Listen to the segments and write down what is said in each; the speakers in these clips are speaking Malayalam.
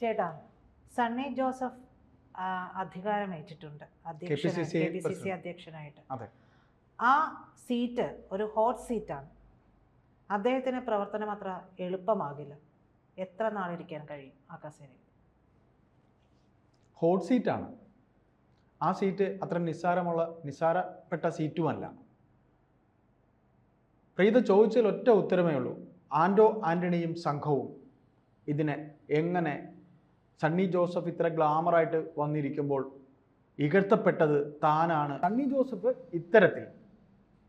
ചേട്ടാ സണ്ണി ജോസഫ് അധികാരം അധികാരമേറ്റിട്ടുണ്ട് അധ്യക്ഷനായി. അധ്യക്ഷനായിട്ട്. ആ സീറ്റ് ഒരു ഹോട്ട് സീറ്റാണ്. അദ്ദേഹത്തിന് പ്രവർത്തനം അത്ര എളുപ്പമാകില്ല. എത്ര നാളിരിക്കാൻ കഴിയും ആ കസേരയിൽ? ഹോട്ട് സീറ്റാണ്. ആ സീറ്റ് അത്ര നിസ്സാരമുള്ള നിസ്സാരപ്പെട്ട സീറ്റുമല്ല. പ്രീത ചോദിച്ചാൽ ഒറ്റ ഉത്തരമേ ഉള്ളൂ. ആൻഡോ ആന്റണിയും സംഘവും ഇതിനെ എങ്ങനെ സണ്ണി ജോസഫ് ഇത്ര ഗ്ലാമറായിട്ട് വന്നിരിക്കുമ്പോൾ ഇകഴ്ത്തപ്പെട്ടത് താനാണ്. സണ്ണി ജോസഫ് ഇത്തരത്തിൽ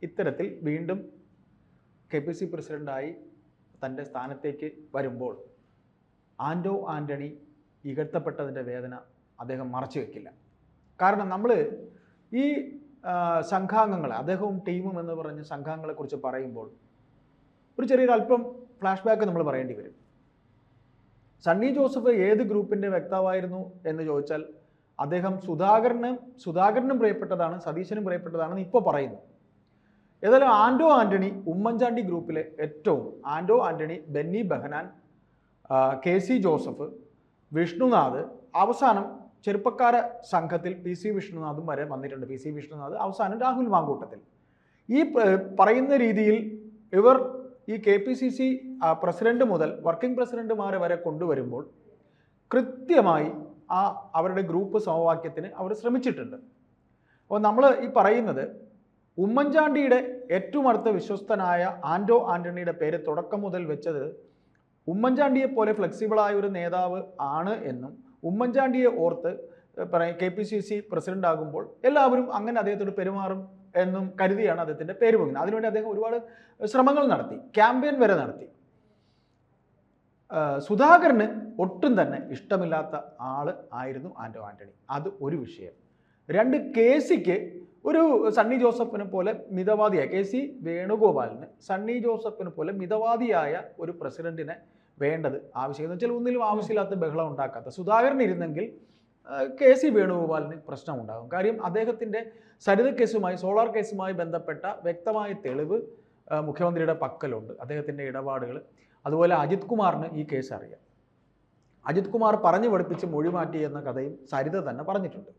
ഇത്തരത്തിൽ വീണ്ടും കെ പി സി പ്രസിഡന്റായി തന്റെ സ്ഥാനത്തേക്ക് വരുമ്പോൾ ആന്റോ ആന്റണി ഇകഴ്ത്തപ്പെട്ടതിന്റെ വേദന അദ്ദേഹം മറച്ചു വയ്ക്കില്ല കാരണം നമ്മൾ ഈ സംഘാംഗങ്ങളെ അദ്ദേഹവും ടീമും എന്ന് പറഞ്ഞ സംഘാംഗങ്ങളെക്കുറിച്ച് പറയുമ്പോൾ ഒരു ചെറിയൊരു അല്പം ഫ്ലാഷ് ബാക്ക് നമ്മൾ പറയേണ്ടി വരും. സണ്ണി ജോസഫ് ഏത് ഗ്രൂപ്പിന്റെ വ്യക്താവായിരുന്നു എന്ന് ചോദിച്ചാൽ അദ്ദേഹം സുധാകരന് സുധാകരനും പ്രിയപ്പെട്ടതാണ് സതീശനും പ്രിയപ്പെട്ടതാണെന്ന് ഇപ്പോൾ പറയുന്നു. ഏതായാലും ആൻഡോ ആന്റണി ഉമ്മൻചാണ്ടി ഗ്രൂപ്പിലെ ഏറ്റവും ആൻഡോ ആന്റണി ബെന്നി ബെഹനാൻ കെ സി ജോസഫ് വിഷ്ണുനാഥ് അവസാനം ചെറുപ്പക്കാര സംഘത്തിൽ പി സി വിഷ്ണുനാഥും വരെ വന്നിട്ടുണ്ട്. പി സി വിഷ്ണുനാഥ് അവസാനം രാഹുൽ മാങ്കൂട്ടത്തിൽ. ഈ പറയുന്ന രീതിയിൽ ഇവർ ഈ K P C C president മുതൽ വർക്കിംഗ് പ്രസിഡന്റുമാർ വരെ കൊണ്ടുവരുമ്പോൾ കൃത്യമായി ആ അവരുടെ ഗ്രൂപ്പ് സമവാക്യത്തിന് അവർ ശ്രമിച്ചിട്ടുണ്ട്. അപ്പോൾ നമ്മൾ ഈ പറയുന്നത് ഉമ്മൻചാണ്ടിയുടെ ഏറ്റവും അടുത്ത വിശ്വസ്തനായ ആൻഡോ ആന്റണിയുടെ പേര് തുടക്കം മുതൽ വെച്ചത് ഉമ്മൻചാണ്ടിയെ പോലെ ഫ്ലെക്സിബിളായ ഒരു നേതാവ് ആണ് എന്നും ഉമ്മൻചാണ്ടിയെ ഓർത്ത് K P C C president ആകുമ്പോൾ എല്ലാവരും അങ്ങനെ അദ്ദേഹത്തോട് പെരുമാറും. എന്നും കരുതിയാണ് അദ്ദേഹത്തിന്റെ പേര് പോകുന്നത് അതിനുവേണ്ടി അദ്ദേഹം ഒരുപാട് ശ്രമങ്ങൾ നടത്തി ക്യാമ്പയിൻ വരെ നടത്തി. സുധാകരന് ഒട്ടും തന്നെ ഇഷ്ടമില്ലാത്ത ആൾ ആയിരുന്നു ആൻഡോ ആന്റണി. അത് ഒരു വിഷയം. രണ്ട് കെ സിക്ക് ഒരു സണ്ണി ജോസഫിനെ പോലെ മിതവാദിയായ കെ സി വേണുഗോപാലിന് സണ്ണി ജോസഫിനെ പോലെ മിതവാദിയായ ഒരു പ്രസിഡന്റിനെ വേണ്ടത് ആവശ്യം എന്ന് വെച്ചാൽ ഒന്നിലും ആവശ്യമില്ലാത്ത ബഹളം ഉണ്ടാക്കാത്ത സുധാകരൻ ഇരുന്നെങ്കിൽ കെ സി വേണുഗോപാലിന് പ്രശ്നമുണ്ടാകും. കാര്യം അദ്ദേഹത്തിന്റെ സരിത കേസുമായി സോളാർ കേസുമായി ബന്ധപ്പെട്ട വ്യക്തമായ തെളിവ് മുഖ്യമന്ത്രിയുടെ പക്കലുണ്ട്. അദ്ദേഹത്തിന്റെ ഇടപാടുകൾ അതുപോലെ അജിത് കുമാറിന് ഈ കേസ് അറിയാം. അജിത് കുമാർ പറഞ്ഞു പഠിപ്പിച്ച് മൊഴി മാറ്റി എന്ന കഥയും സരിത തന്നെ പറഞ്ഞിട്ടുണ്ട്.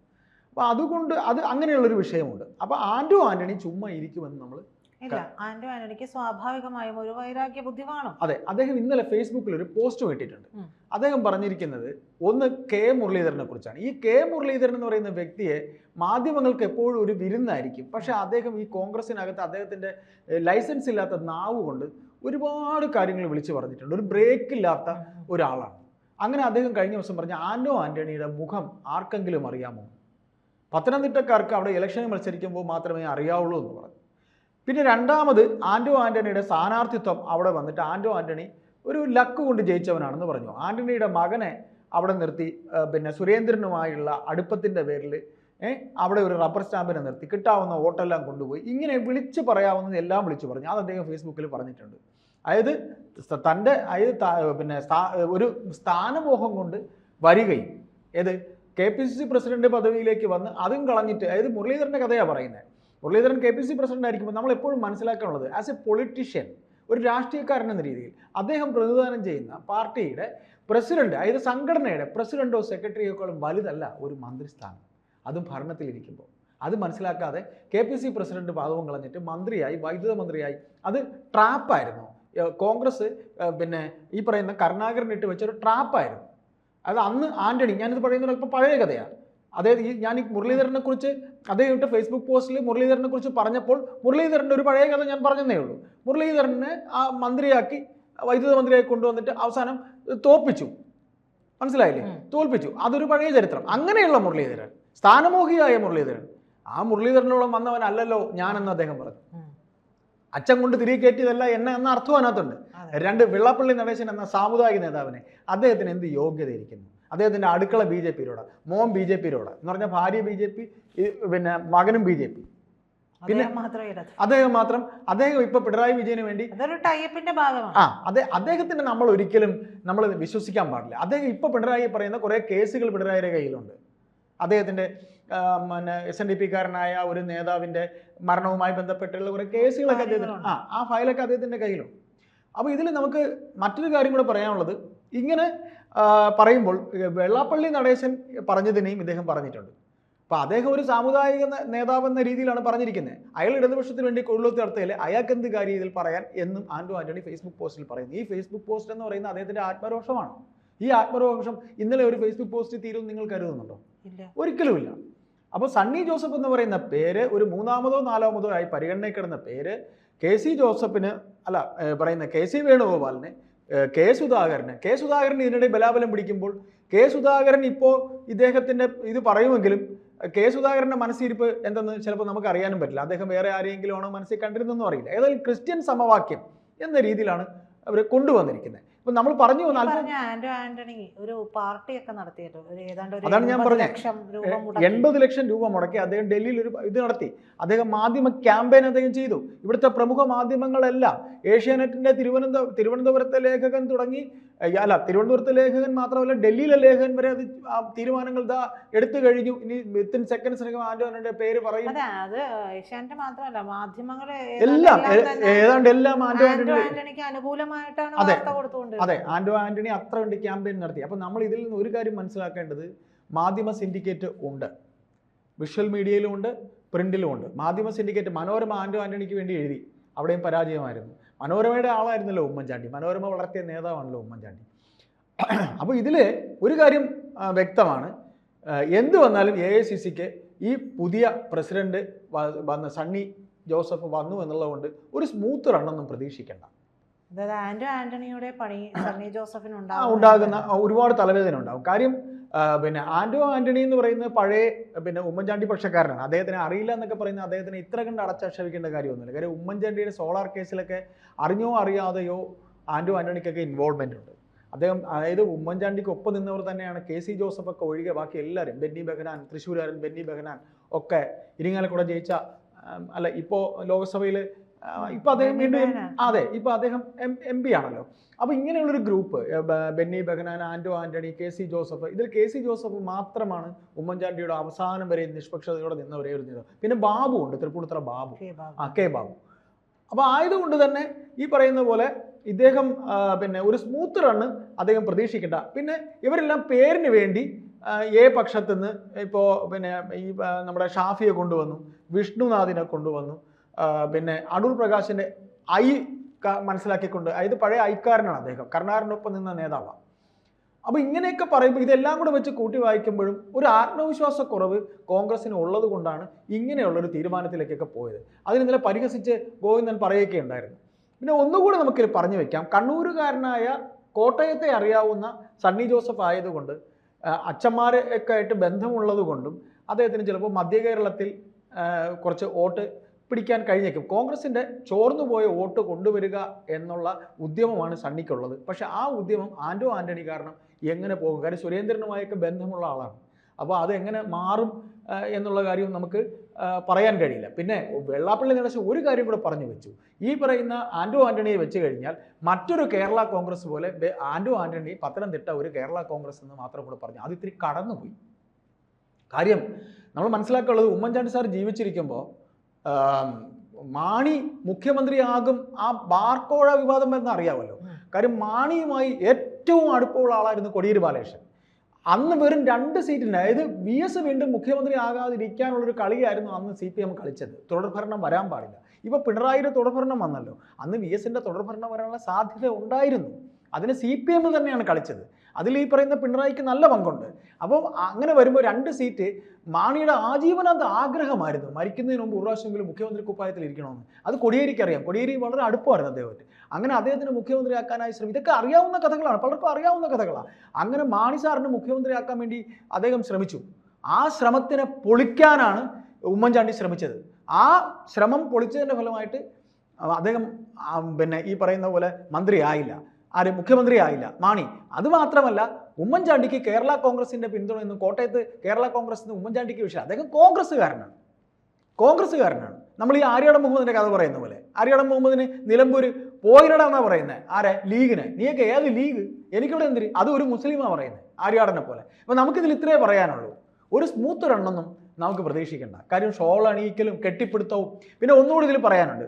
അപ്പോൾ അതുകൊണ്ട് അത് അങ്ങനെയുള്ളൊരു വിഷയമുണ്ട്. അപ്പോൾ ആൻഡോ ആന്റണി ചുമ്മാ ഇരിക്കുമെന്ന് നമ്മൾ ഇല്ല. ആന്റോ ആന്റണിക്ക് സ്വാഭാവികമായും ഒരു വൈരാഗ്യ ബുദ്ധി കാണും അതെ അദ്ദേഹം ഇന്നലെ ഫേസ്ബുക്കിൽ ഒരു പോസ്റ്റ് ഇട്ടിട്ടുണ്ട് അദ്ദേഹം പറഞ്ഞിരിക്കുന്നത് ഒന്ന് കെ മുരളീധരനെ കുറിച്ചാണ്. ഈ കെ മുരളീധരൻ എന്ന് പറയുന്ന വ്യക്തിയെ മാധ്യമങ്ങൾക്ക് എപ്പോഴും ഒരു വിരുന്നായിരിക്കും. പക്ഷെ അദ്ദേഹം ഈ കോൺഗ്രസിനകത്ത് അദ്ദേഹത്തിന്റെ ലൈസൻസ് ഇല്ലാത്ത നാവ് കൊണ്ട് ഒരുപാട് കാര്യങ്ങൾ വിളിച്ചു പറഞ്ഞിട്ടുണ്ട്. ഒരു ബ്രേക്ക് ഇല്ലാത്ത ഒരാളാണ്. അങ്ങനെ അദ്ദേഹം കഴിഞ്ഞ ദിവസം പറഞ്ഞ ആന്റോ ആന്റണിയുടെ മുഖം ആർക്കെങ്കിലും അറിയാമോ? പത്തനംതിട്ടക്കാർക്ക് അവിടെ ഇലക്ഷന് മത്സരിക്കുമ്പോൾ മാത്രമേ അറിയാവുള്ളൂ എന്ന് പറഞ്ഞു. പിന്നെ രണ്ടാമത് ആൻഡോ ആന്റണിയുടെ സ്ഥാനാർത്ഥിത്വം അവിടെ വന്നിട്ട് ആൻഡോ ആന്റണി ഒരു ലക്ക് കൊണ്ട് ജയിച്ചവനാണെന്ന് പറഞ്ഞു. ആന്റണിയുടെ മകനെ അവിടെ നിർത്തി പിന്നെ സുരേന്ദ്രനുമായുള്ള അടുപ്പത്തിന്റെ പേരിൽ അവിടെ ഒരു റബ്ബർ സ്റ്റാമ്പിനെ നിർത്തി. കിട്ടാവുന്ന വോട്ടെല്ലാം കൊണ്ടുപോയി. ഇങ്ങനെ വിളിച്ച് പറയാവുന്നത് എല്ലാം വിളിച്ചു പറഞ്ഞു. അത് അദ്ദേഹം ഫേസ്ബുക്കിൽ പറഞ്ഞിട്ടുണ്ട്. അതായത് തന്റെ അതായത് പിന്നെ ഒരു സ്ഥാനമോഹം കൊണ്ട് വരികയും ഏത് K P C C president പദവിയിലേക്ക് വന്ന് അതും കളഞ്ഞിട്ട് അതായത് മുരളീധരന്റെ കഥയാണ് പറയുന്നത് Muraleedharan K P C president ആയിരിക്കുമ്പോൾ നമ്മൾ എപ്പോഴും മനസ്സിലാക്കാനുള്ളത് ആസ് എ പൊളിറ്റീഷ്യൻ ഒരു രാഷ്ട്രീയക്കാരൻ എന്ന രീതിയിൽ അദ്ദേഹം പ്രതിനിധാനം ചെയ്യുന്ന പാർട്ടിയുടെ പ്രസിഡന്റ് അതായത് സംഘടനയുടെ പ്രസിഡന്റോ സെക്രട്ടറിയേക്കാളും വലുതല്ല ഒരു മന്ത്രിസ്ഥാനം. അതും ഭരണത്തിലിരിക്കുമ്പോൾ. അത് മനസ്സിലാക്കാതെ കെ പി സി പ്രസിഡന്റ് പാദവും കളഞ്ഞിട്ട് മന്ത്രിയായി വൈദ്യുത മന്ത്രിയായി അത് ട്രാപ്പായിരുന്നു കോൺഗ്രസ് പിന്നെ ഈ പറയുന്ന കരുണാകരൻ ഇട്ട് വെച്ചൊരു ട്രാപ്പായിരുന്നു അത് അന്ന് ആന്റണി ഞാനിത് പറയുന്നത് അല്പം പഴയ കഥയാണ്. അതായത് ഈ ഞാൻ ഈ മുരളീധരനെ കുറിച്ച് അതേ കഴിഞ്ഞിട്ട് ഫേസ്ബുക്ക് പോസ്റ്റിൽ മുരളീധരനെ കുറിച്ച് പറഞ്ഞപ്പോൾ മുരളീധരന്റെ ഒരു പഴയ കഥ ഞാൻ പറഞ്ഞതേ ഉള്ളൂ. മുരളീധരനെ ആ മന്ത്രിയാക്കി വൈദ്യുത മന്ത്രിയായി കൊണ്ടുവന്നിട്ട് അവസാനം തോൽപ്പിച്ചു. മനസ്സിലായില്ലേ? തോൽപ്പിച്ചു. അതൊരു പഴയ ചരിത്രം. അങ്ങനെയുള്ള മുരളീധരൻ സ്ഥാനമോഹിയായ മുരളീധരൻ. ആ മുരളീധരനോളം വന്നവനല്ലല്ലോ ഞാനെന്ന് അദ്ദേഹം പറഞ്ഞു. അച്ഛൻ കൊണ്ട് തിരികെ കയറ്റിയതല്ല എന്നെ എന്ന അർത്ഥം അതിനകത്തുണ്ട്. രണ്ട് വെള്ളപ്പള്ളി നടേശൻ എന്ന സാമുദായിക നേതാവിനെ അദ്ദേഹത്തിന് എന്ത് യോഗ്യത ഇരിക്കുന്നു അദ്ദേഹത്തിന്റെ അടുക്കള ബി ജെ പിയിലൂടെ മോൻ ബി ജെ പിയിലൂടെ. എന്ന് പറഞ്ഞാൽ ഭാര്യ ബി ജെ പി പിന്നെ മകനും ബി ജെ പി. പിന്നെ- അദ്ദേഹം മാത്രം അദ്ദേഹം ഇപ്പൊ പിണറായി വിജയന് വേണ്ടി ആ അതെ അദ്ദേഹത്തിന്റെ നമ്മൾ ഒരിക്കലും നമ്മൾ വിശ്വസിക്കാൻ പാടില്ല. അദ്ദേഹം ഇപ്പൊ പിണറായി പറയുന്ന കുറെ കേസുകൾ പിണറായിയുടെ കയ്യിലുണ്ട്. അദ്ദേഹത്തിന്റെ പിന്നെ എസ് എൻ ഡി പിക്കാരനായ ഒരു നേതാവിന്റെ മരണവുമായി ബന്ധപ്പെട്ടുള്ള കുറെ കേസുകളൊക്കെ അദ്ദേഹത്തിന് ആ ആ ഫയലൊക്കെ അദ്ദേഹത്തിന്റെ കയ്യിലുണ്ട്. അപ്പോൾ ഇതിൽ നമുക്ക് മറ്റൊരു കാര്യം കൂടെ പറയാനുള്ളത്. ഇങ്ങനെ പറയുമ്പോൾ വെള്ളാപ്പള്ളി നടേശൻ പറഞ്ഞതിനെയും ഇദ്ദേഹം പറഞ്ഞിട്ടുണ്ട്. അപ്പോൾ അദ്ദേഹം ഒരു സാമുദായിക നേതാവ് എന്ന രീതിയിലാണ് പറഞ്ഞിരിക്കുന്നത് അയാൾ ഇടതുപക്ഷത്തിന് വേണ്ടി കൊള്ളുത്തി നടത്തിയാൽ അയാൾക്ക് എന്ത് കാര്യം ഇതിൽ പറയാൻ എന്നും ആൻഡോ ആന്റണി ഫേസ്ബുക്ക് പോസ്റ്റിൽ പറയുന്നു. ഈ ഫേസ്ബുക്ക് പോസ്റ്റ് എന്ന് പറയുന്നത് അദ്ദേഹത്തിന്റെ ആത്മരോഷമാണ്. ഈ ആത്മരോഷം ഇന്നലെ ഒരു ഫേസ്ബുക്ക് പോസ്റ്റ് തീരും നിങ്ങൾ കരുതുന്നുണ്ടോ? ഇല്ല. ഒരിക്കലുമില്ല അപ്പോൾ സണ്ണി ജോസഫ് എന്ന് പറയുന്ന പേര് ഒരു മൂന്നാമതോ നാലാമതോ ആയി പരിഗണനയിൽ കിടന്ന പേര് കെ സി ജോസഫിന് അല്ല പറയുന്ന കെ സി വേണുഗോപാലിന് കെ സുധാകരന്. കെ സുധാകരൻ ഇതിനിടെ ബലാബലം പിടിക്കുമ്പോൾ കെ സുധാകരൻ ഇപ്പോൾ ഇദ്ദേഹത്തിന്റെ ഇത് പറയുമെങ്കിലും കെ സുധാകരന്റെ മനസ്സിരിപ്പ് എന്തെന്ന് ചിലപ്പോൾ നമുക്ക് അറിയാനും പറ്റില്ല. അദ്ദേഹം വേറെ ആരെങ്കിലും ആണോ മനസ്സിൽ കണ്ടിരുന്നെന്നും അറിയില്ല. ഏതായാലും ക്രിസ്ത്യൻ സമവാക്യം എന്ന രീതിയിലാണ് അവർ കൊണ്ടുവന്നിരിക്കുന്നത്. ഇപ്പം നമ്മൾ പറഞ്ഞു ആന്റോ ആന്റണി ഒരു പാർട്ടിയൊക്കെ നടത്തിയല്ലോ. ഏതാണ്ട് ഒരു അതാണ് ഞാൻ എൺപത് പറഞ്ഞത്. ലക്ഷം രൂപ മുടക്കി. എൺപത് ലക്ഷം രൂപ മുടക്കി അദ്ദേഹം ഡൽഹിയിൽ ഒരു ഇത് നടത്തി. അദ്ദേഹം മാധ്യമ ക്യാമ്പയിൻ അദ്ദേഹം ചെയ്തു. ഇവിടുത്തെ പ്രമുഖ മാധ്യമങ്ങളെല്ലാം ഏഷ്യാനെറ്റിന്റെ തിരുവനന്തപുരം തിരുവനന്തപുരത്തെ ലേഖകൻ തുടങ്ങി അല്ല തിരുവനന്തപുരത്തെ ലേഖകൻ മാത്രമല്ല ഡൽഹിയിലെ ലേഖകൻ വരെ അത് ആ തീരുമാനങ്ങൾ ഇതാ എടുത്തു കഴിഞ്ഞു. ഇനി വിത്തിൻ സെക്കൻഡ്സ് ആന്റോണിയുടെ പേര് പറയും. അതെ അത് ഏഷ്യാനെറ്റ് മാത്രമല്ല മാധ്യമങ്ങൾ എല്ലാം ഏതാണ്ട് എല്ലാം ആന്റോ ആന്റോ ആന്റണിക്ക് അനുകൂലമായിട്ടാണ് അതെ. വാർത്ത കൊടുത്തുകൊണ്ട് അതെ ആന്റോ ആന്റണി അത്ര വേണ്ടി ക്യാമ്പയിൻ നടത്തി. അപ്പൊ നമ്മൾ ഇതിൽ നിന്ന് ഒരു കാര്യം മനസ്സിലാക്കേണ്ടത് മാധ്യമ സിൻഡിക്കേറ്റ് ഉണ്ട്. വിഷ്വൽ മീഡിയയിലും ഉണ്ട് പ്രിന്റിലും ഉണ്ട്. മാധ്യമ സിൻഡിക്കേറ്റ് മനോരമ ആന്റോ ആന്റണിക്ക് വേണ്ടി എഴുതി. അവിടെയും പരാജയമായിരുന്നു. മനോരമയുടെ ആളായിരുന്നല്ലോ ഉമ്മൻചാണ്ടി. മനോരമ വളർത്തിയ നേതാവാണല്ലോ ഉമ്മൻചാണ്ടി. അപ്പോൾ ഇതിൽ ഒരു കാര്യം വ്യക്തമാണ്. എന്ത് വന്നാലും എ ഐ സി സിക്ക് ഈ പുതിയ പ്രസിഡന്റ് വന്ന സണ്ണി ജോസഫ് വന്നു എന്നുള്ളതുകൊണ്ട് ഒരു സ്മൂത്ത് റണ്ണൊന്നും പ്രതീക്ഷിക്കേണ്ട. അതായത് ആന്റോ ആന്റണിയുടെ പണി സണ്ണി ജോസഫിന് ഉണ്ടാകുന്ന ഒരുപാട് തലവേദന ഉണ്ടാകും. കാര്യം പിന്നെ ആന്റോ ആന്റണി എന്ന് പറയുന്ന പഴയ പിന്നെ ഉമ്മൻചാണ്ടി പക്ഷക്കാരനാണ്. അദ്ദേഹത്തിന് അറിയില്ല എന്നൊക്കെ പറയുന്ന അദ്ദേഹത്തിന് ഇത്ര കണ്ട് അടച്ചാക്ഷേപിക്കേണ്ട കാര്യമൊന്നുമില്ല. കാര്യം ഉമ്മൻചാണ്ടിയുടെ സോളാർ കേസിലൊക്കെ അറിഞ്ഞോ അറിയാതെയോ ആന്റോ ആന്റണിക്കൊക്കെ ഇൻവോൾവ്മെന്റ് ഉണ്ട്. അദ്ദേഹം അതായത് ഉമ്മൻചാണ്ടിക്ക് ഒപ്പം നിന്നവർ തന്നെയാണ് കെ സി ജോസഫ് ഒക്കെ ഒഴികെ ബാക്കി എല്ലാവരും. ബെന്നി ബെഹനാൻ തൃശ്ശൂരുകാരൻ ബെന്നി ബെഹനാൻ ഒക്കെ ഇരിങ്ങാലക്കുട ജയിച്ച അല്ല ഇപ്പോൾ ലോക്സഭയിൽ ഇപ്പോൾ അദ്ദേഹം വീണ്ടും അതെ ഇപ്പൊ അദ്ദേഹം എം പി ആണല്ലോ. അപ്പൊ ഇങ്ങനെയുള്ളൊരു group Benny Behanan Anto Antony K C Joseph ഇതിൽ കെ സി ജോസഫ് മാത്രമാണ് ഉമ്മൻചാണ്ടിയുടെ അവസാനം വരെ നിഷ്പക്ഷതയോടെ നിന്ന ഒരേ ഒരു നേതാവ്. പിന്നെ ബാബു ഉണ്ട് തൃപ്പൂണിത്തറ ബാബു. ആ കെ ബാബു. അപ്പൊ ആയതുകൊണ്ട് തന്നെ ഈ പറയുന്ന പോലെ ഇദ്ദേഹം പിന്നെ ഒരു സ്മൂത്ത് റണ്ണ് അദ്ദേഹം പ്രതീക്ഷിക്കണ്ട. പിന്നെ ഇവരെല്ലാം പേരിന് വേണ്ടി ഏ എ ഇപ്പോ ഇപ്പോൾ പിന്നെ ഈ നമ്മുടെ ഷാഫിയെ കൊണ്ടുവന്നു വിഷ്ണുനാഥിനെ കൊണ്ടുവന്നു. പിന്നെ അടൂർ പ്രകാശിന്റെ ഐ മനസ്സിലാക്കിക്കൊണ്ട് അതായത് പഴയ ഐക്കാരനാണ് അദ്ദേഹം കർണാടനൊപ്പം നിന്ന നേതാവാണ് അപ്പോൾ ഇങ്ങനെയൊക്കെ പറയുമ്പോൾ ഇതെല്ലാം കൂടെ വെച്ച് കൂട്ടി വായിക്കുമ്പോഴും ഒരു ആത്മവിശ്വാസക്കുറവ് കോൺഗ്രസ്സിന് ഉള്ളത് കൊണ്ടാണ് ഇങ്ങനെയുള്ളൊരു തീരുമാനത്തിലേക്കൊക്കെ പോയത്. അതിന് പരിഹസിച്ച് ഗോവിന്ദൻ പറയുകയുണ്ടായിരുന്നു പിന്നെ ഒന്നുകൂടെ നമുക്കിത് പറഞ്ഞു വെക്കാം. കണ്ണൂരുകാരനായ കോട്ടയത്തെ അറിയാവുന്ന സണ്ണി ജോസഫ് ആയതുകൊണ്ട് അച്ഛന്മാരെ ഒക്കെ ആയിട്ട് ബന്ധമുള്ളത് കൊണ്ടും അദ്ദേഹത്തിന് ചിലപ്പോൾ മധ്യ കേരളത്തിൽ കുറച്ച് വോട്ട് പിടിക്കാൻ കഴിഞ്ഞേക്കും. കോൺഗ്രസിന്റെ ചോർന്നുപോയ വോട്ട് കൊണ്ടുവരിക എന്നുള്ള ഉദ്യമമാണ് സണ്ണിക്കുള്ളത്. പക്ഷെ ആ ഉദ്യമം ആന്റോ ആന്റണി കാരണം എങ്ങനെ പോകും? കാര്യം സുരേന്ദ്രനുമായൊക്കെ ബന്ധമുള്ള ആളാണ്. അപ്പോൾ അത് എങ്ങനെ മാറും എന്നുള്ള കാര്യവും നമുക്ക് പറയാൻ കഴിയില്ല. പിന്നെ വെള്ളാപ്പള്ളി നടേശൻ ഒരു കാര്യം കൂടെ പറഞ്ഞു വെച്ചു. ഈ പറയുന്ന ആന്റോ ആന്റണിയെ വെച്ച് കഴിഞ്ഞാൽ മറ്റൊരു കേരള കോൺഗ്രസ് പോലെ ആന്റോ ആന്റണി പത്തനംതിട്ട ഒരു കേരള കോൺഗ്രസ് എന്ന് മാത്രം കൂടെ പറഞ്ഞു. അത് ഇത്തിരി കടന്നുപോയി. കാര്യം നമ്മൾ മനസ്സിലാക്കാനുള്ളത് ഉമ്മൻചാണ്ടി സാർ ജീവിച്ചിരിക്കുമ്പോൾ മാണി മുഖ്യമന്ത്രിയാകും ആ ബാർക്കോഴ വിവാദം എന്ന് അറിയാമല്ലോ. കാര്യം മാണിയുമായി ഏറ്റവും അടുപ്പമുള്ള ആളായിരുന്നു കൊടിയേരി ബാലകൃഷ്ണൻ. അന്ന് വെറും രണ്ട് സീറ്റിന് അതായത് വി എസ് വീണ്ടും മുഖ്യമന്ത്രി ആകാതിരിക്കാനുള്ളൊരു കളിയായിരുന്നു അന്ന് സി പി എം കളിച്ചത്. തുടർഭരണം വരാൻ പാടില്ല. ഇപ്പോൾ പിണറായിയുടെ തുടർഭരണം വന്നല്ലോ. അന്ന് വി എസിന്റെ തുടർഭരണം വരാനുള്ള സാധ്യത ഉണ്ടായിരുന്നു. അതിന് സി പി എം തന്നെയാണ് കളിച്ചത്. അതിൽ ഈ പറയുന്ന പിണറായിക്ക് നല്ല പങ്കുണ്ട്. അപ്പോൾ അങ്ങനെ വരുമ്പോൾ രണ്ട് സീറ്റ് മാണിയുടെ ആജീവനാന്ത ആഗ്രഹമായിരുന്നു. മരിക്കുന്നതിന് മുമ്പ് ഒരു മുഖ്യമന്ത്രി കുപ്പായത്തിൽ ഇരിക്കണമെന്ന്. അത് കൊടിയേരിക്ക് അറിയാം. കൊടിയേരി വളരെ അടുപ്പമായിരുന്നു അദ്ദേഹത്തിന്. അങ്ങനെ അദ്ദേഹത്തിന് മുഖ്യമന്ത്രിയാക്കാനായി ശ്രമിക്കും ഇതൊക്കെ അറിയാവുന്ന കഥകളാണ്. പലർക്കും അറിയാവുന്ന കഥകളാണ് അങ്ങനെ മാണി സാറിന് മുഖ്യമന്ത്രിയാക്കാൻ വേണ്ടി അദ്ദേഹം ശ്രമിച്ചു. ആ ശ്രമത്തിനെ പൊളിക്കാനാണ് ഉമ്മൻചാണ്ടി ശ്രമിച്ചത്. ആ ശ്രമം പൊളിച്ചതിന്റെ ഫലമായിട്ട് അദ്ദേഹം പിന്നെ ഈ പറയുന്ന പോലെ മന്ത്രി ആയില്ല ആര് മുഖ്യമന്ത്രി ആയില്ല മാണി അത് മാത്രമല്ല ഉമ്മൻചാണ്ടിക്ക് കേരള കോൺഗ്രസിന്റെ പിന്തുണ ഇന്ന് കോട്ടയത്ത് കേരള കോൺഗ്രസിന് ഉമ്മൻചാണ്ടിക്ക് വിഷയം. അദ്ദേഹം കോൺഗ്രസ്സുകാരനാണ്. കോൺഗ്രസ്സുകാരനാണ്. നമ്മൾ ഈ ആര്യാടം മുഹമ്മദിന്റെ കഥ പറയുന്ന പോലെ. ആര്യാടം മുഹമ്മദിന് നിലമ്പൂര് പോയിരടാന്നാ പറയുന്നത് ആരെ? ലീഗിന്. നീയൊക്കെ ഏത് ലീഗ്? എനിക്കിവിടെ എന്തിരി അത് ഒരു മുസ്ലിമാ പറയുന്നത് ആര്യാടനെ പോലെ. അപ്പൊ നമുക്കിതിൽ ഇത്രേ പറയാനുള്ളൂ. ഒരു സ്മൂത്ത് റണ്ണൊന്നും നമുക്ക് പ്രതീക്ഷിക്കേണ്ട. കാര്യം ഷോൾ അണിയിക്കലും കെട്ടിപ്പിടുത്തവും. പിന്നെ ഒന്നുകൂടി ഇതിൽ പറയാനുണ്ട്.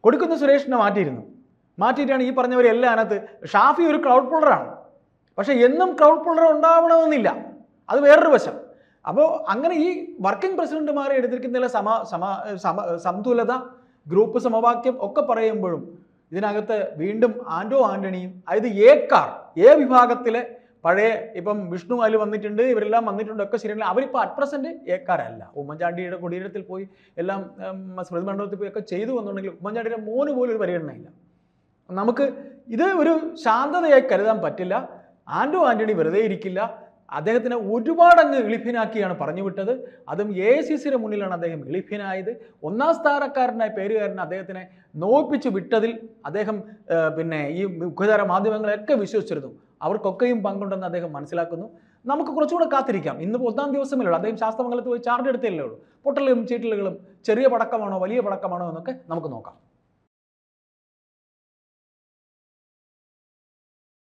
കൊടുക്കുന്ന സുരേഷിനെ മാറ്റിയിരുന്നു. മാറ്റിയിട്ടാണ് ഈ പറഞ്ഞവരെല്ലാം അതിനകത്ത്. ഷാഫി ഒരു ക്രൗഡ് പുള്ളറാണ് പക്ഷേ എന്നും ക്രൗഡ് പുള്ളർ ഉണ്ടാവണമെന്നില്ല. അത് വേറൊരു വശം. അപ്പോൾ അങ്ങനെ ഈ വർക്കിംഗ് പ്രസിഡന്റുമാരെ എടുത്തിരിക്കുന്നതിലെ സമ സമ സമ സമതുലത ഗ്രൂപ്പ് സമവാക്യം ഒക്കെ പറയുമ്പോഴും ഇതിനകത്ത് വീണ്ടും ആൻഡോ ആന്റണിയും അതായത് ഏക്കാർ ഏ വിഭാഗത്തിലെ പഴയ ഇപ്പം വിഷ്ണു അതിൽ വന്നിട്ടുണ്ട് ഇവരെല്ലാം വന്നിട്ടുണ്ട് ഒക്കെ ശരിയല്ല അവരിപ്പോൾ അറ്റ് പ്രസന്റ് ഏക്കാരല്ല ഉമ്മൻചാണ്ടിയുടെ കുടീരത്തിൽ പോയി എല്ലാം സ്മൃതി മണ്ഡലത്തിൽ പോയി ഒക്കെ ചെയ്തു വന്നിട്ടുണ്ടെങ്കിൽ ഉമ്മൻചാണ്ടിയുടെ മോന് പോലും ഒരു പരിഗണനയില്ല. നമുക്ക് ഇത് ഒരു ശാന്തതയായി കരുതാൻ പറ്റില്ല. ആൻഡോ ആന്റണി വെറുതെ ഇരിക്കില്ല. അദ്ദേഹത്തിനെ ഒരുപാടങ്ങ് ഇളിഫിനാക്കിയാണ് പറഞ്ഞു വിട്ടത്. അതും എ ഐ സി സിയുടെ മുന്നിലാണ് അദ്ദേഹം ഇളിഫിനായത്. ഒന്നാം സ്ഥാനക്കാരനായ പേരുകാരൻ അദ്ദേഹത്തിനെ നോപ്പിച്ചു വിട്ടതിൽ അദ്ദേഹം പിന്നെ ഈ മുഖ്യധാര മാധ്യമങ്ങളെയൊക്കെ വിശ്വസിച്ചിരുന്നു. അവർക്കൊക്കെയും പങ്കുണ്ടെന്ന് അദ്ദേഹം മനസ്സിലാക്കുന്നു. നമുക്ക് കുറച്ചുകൂടെ കാത്തിരിക്കാം. ഇന്ന് ഒന്നാം ദിവസമേ ഉള്ളൂ. അദ്ദേഹം ശാസ്ത്രമംഗലത്ത് പോയി ചാർജ് എടുത്തില്ലേ ഉള്ളൂ. പൊട്ടലും ചീട്ടലുകളും ചെറിയ പടക്കമാണോ വലിയ പടക്കമാണോ എന്നൊക്കെ നമുക്ക് നോക്കാം.